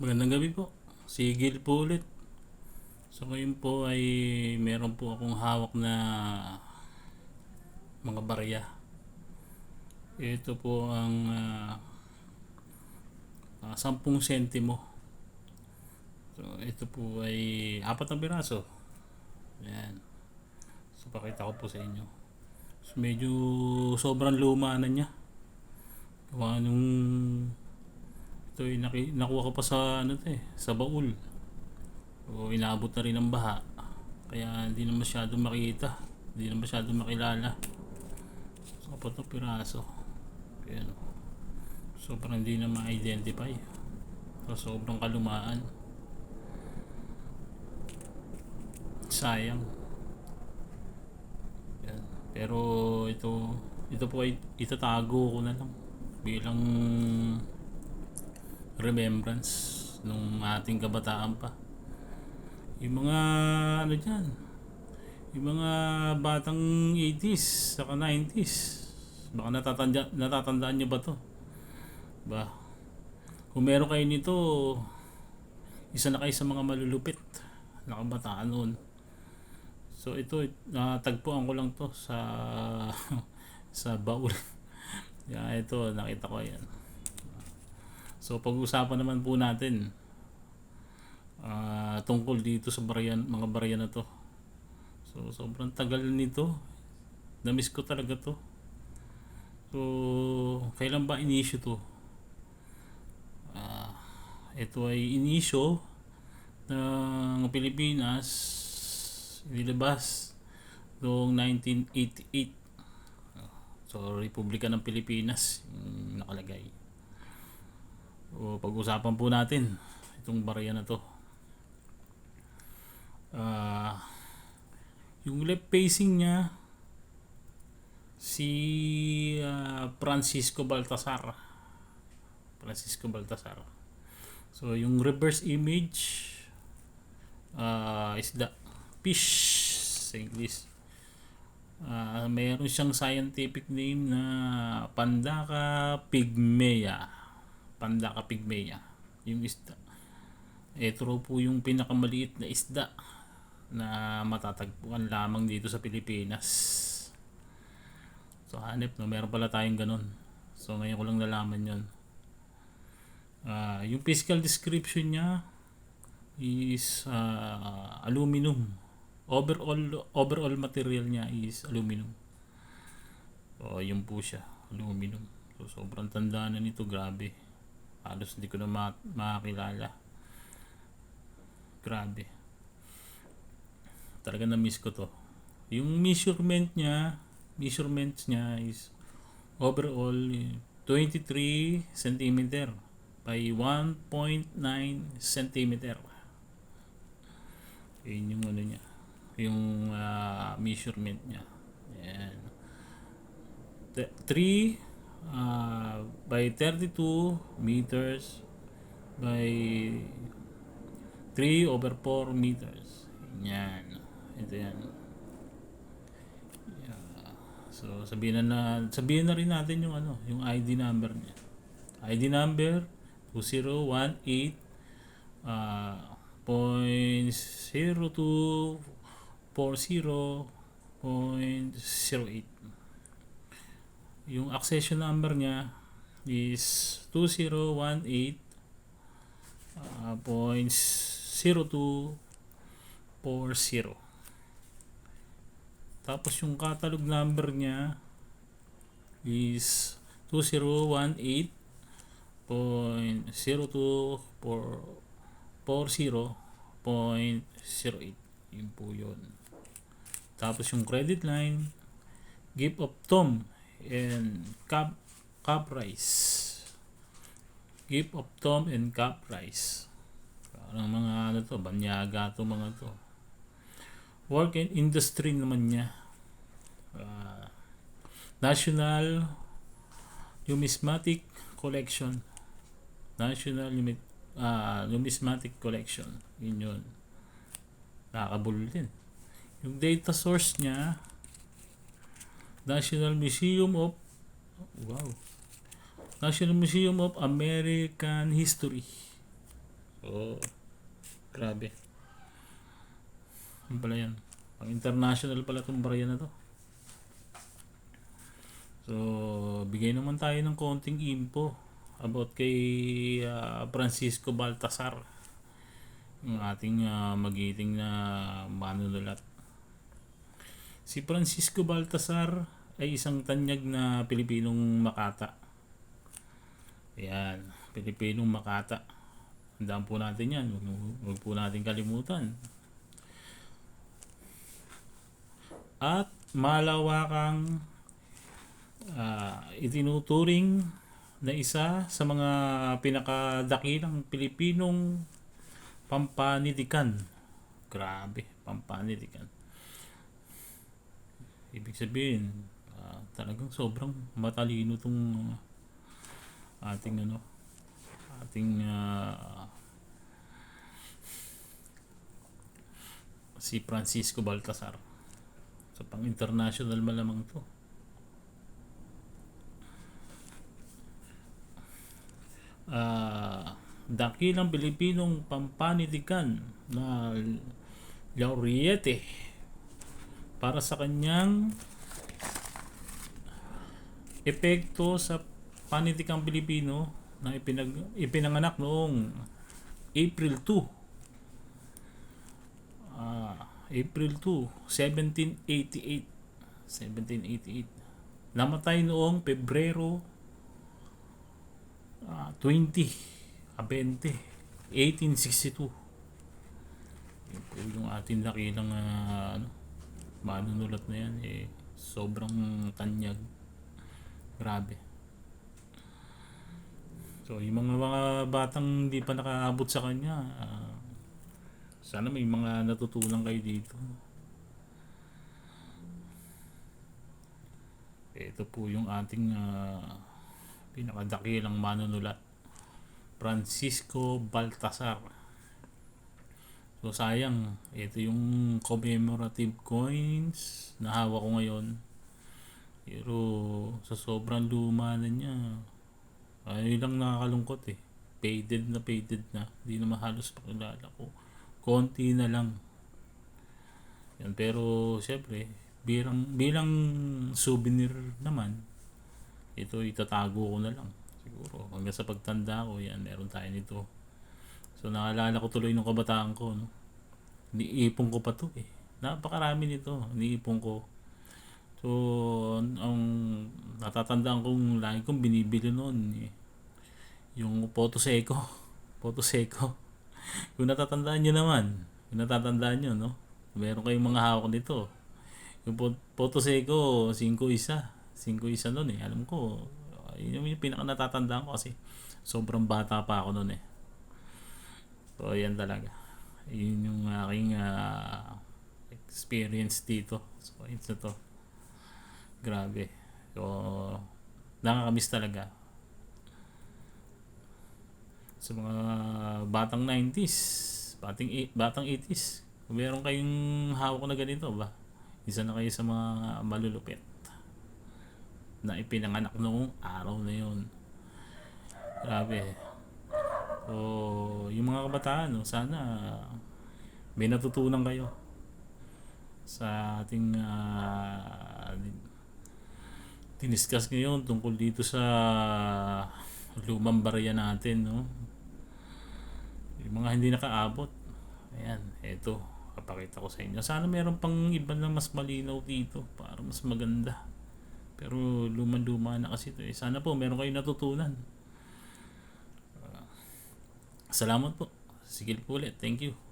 Magandang gabi po. Si Gil po ulit. So ngayon po ay meron po akong hawak na mga barya. Ito po ang ah, ah, 10 sentimo. So ito po ay apat na piraso. Ayan. So pakita ko po sa inyo. So medyo sobrang luma na niya. Gawa nung ito ay naki, nakuha ko pa sa ano to eh, sa baul. O inaabot na rin ng baha. Kaya hindi na masyado makita. Hindi na masyado makilala. So, na piraso. Kaya ano. Sobrang hindi na ma-identify. So, sobrang kalumaan. Sayang. Yan. Pero ito ito po ay itatago ko na lang bilang remembrance nung ating kabataan pa. Yung mga ano dyan, yung mga batang 80s saka 90s. Baka natatanda, natatandaan nyo ba to? Ba? Kung meron kayo nito, isa na kayo sa mga malulupit na kabataan noon. So ito, natagpuan ko lang to sa sa baul. yeah, ito, nakita ko yan. So pag-usapan naman po natin ah, tungkol dito sa baryan, mga barya na to. So sobrang tagal nito. Namiss ko talaga to. So kailan ba inisyo to? Ah, ito ay inisyo ng Pilipinas nilabas noong 1988. So Republika ng Pilipinas nakalagay. O pag-usapan po natin itong barya na to. Ah, yung left facing niya si ah, Francisco Baltasar. Francisco Baltasar. So yung reverse image ah isda fish sa English. Ah, mayroon siyang scientific name na Pandaka pygmea. Pandaka pygmea. Yung isda. Ito raw po yung pinakamaliit na isda na matatagpuan lamang dito sa Pilipinas. So hanep no, meron pala tayong ganun. So ngayon ko lang nalaman yon. Ah, yung physical description niya is ah, aluminum. Overall overall material niya is aluminum. So yun po siya, aluminum. So sobrang tanda na nito, grabe. Halos hindi ko na ma- makakilala. Grabe. Talaga na-miss ko to. Yung measurement niya, measurements niya is overall eh, 23 cm by 1.9 cm. Yun yung ano niya. Yung ah, measurement niya. Ayan. 3 uh, by 32 meters by 3 over 4 meters. Yan. Ito yan. Yeah. So sabihin na, na sabihin na rin natin yung ano, yung ID number niya. ID number 2018 uh, point 0240.08 yung accession number niya is 2018 uh, point 0240 tapos yung catalog number niya is 2018 point 0240.08 yun po yun. Tapos yung credit line gift of Tom and Cap Cap Rice. Gift of Tom and Cap Rice. Parang mga ano to banyaga to mga to. Work and industry naman niya. Ah, National Numismatic Collection. National Numi- ah, Numismatic Collection. Yun yun. Nakakabulol din. Yung data source niya National Museum of wow National Museum of American History Oo. Grabe. Ano pala yan? Pang international pala itong barya na to. So, bigay naman tayo ng konting info about kay ah, Francisco Baltasar. Yung ating uh, magiting na manunulat. Si Francisco Baltasar ay isang tanyag na Pilipinong Makata. Ayan, Pilipinong Makata. Tandaan po natin yan. Huwag, huwag po natin kalimutan. At malawakang ah, itinuturing na isa sa mga pinakadakilang Pilipinong pampanitikan. Grabe, pampanitikan. Ibig sabihin, ah, talagang sobrang matalino tong ating ano, ating ah, si Francisco Baltasar. So pang international malamang to. Ah, dakilang Pilipinong pampanitikan na laureate para sa kanyang epekto sa panitikang Pilipino na ipinag, ipinanganak noong April 2 Ah, April 2, 1788. 1788. Namatay noong Pebrero ah, 20, ah, 20, 1862. Yun po yung ating dakilang ah, ano, manunulat na yan. Eh, sobrang tanyag. Grabe. So, yung mga, mga batang hindi pa nakaabot sa kanya, ah, sana may mga natutunan kayo dito. Ito po yung ating uh, pinakadakilang manunulat. Francisco Baltasar. So sayang, ito yung commemorative coins na hawak ko ngayon. Pero sa sobrang luma na niya, ay lang nakakalungkot eh. Faded na faded na. Hindi na mahalos pakilala ko konti na lang. Yan, pero siyempre, bilang, bilang souvenir naman, ito itatago ko na lang. Siguro, hanggang sa pagtanda ko, yan, meron tayo nito. So, naalala ko tuloy nung kabataan ko, no? Niipon ko pa to eh. Napakarami nito, niipon ko. So, ang natatandaan kong lagi kong binibili noon, eh, yung Photoseko. Photoseko. kung natatandaan nyo naman, kung natatandaan nyo, no? Meron kayong mga hawak nito. Yung Photoseko, 5 isa. 5 isa nun eh. Alam ko, yun yung pinaka natatandaan ko kasi sobrang bata pa ako nun eh. So, yan talaga. Yun yung aking uh, experience dito. So, ito to. Grabe. So, nakakamiss talaga sa mga batang 90s, batang, batang 80s. Kung meron kayong hawak na ganito ba, isa na kayo sa mga malulupit na ipinanganak noong araw na yun. Grabe. So, yung mga kabataan, no, sana may natutunan kayo sa ating uh, diniscuss ngayon tungkol dito sa lumang barya natin, no? Yung mga hindi nakaabot. Ayan, eto. Papakita ko sa inyo. Sana meron pang iba na mas malinaw dito para mas maganda. Pero luman-luma na kasi ito eh. Sana po meron kayong natutunan. Salamat po. Sige po ulit. Thank you.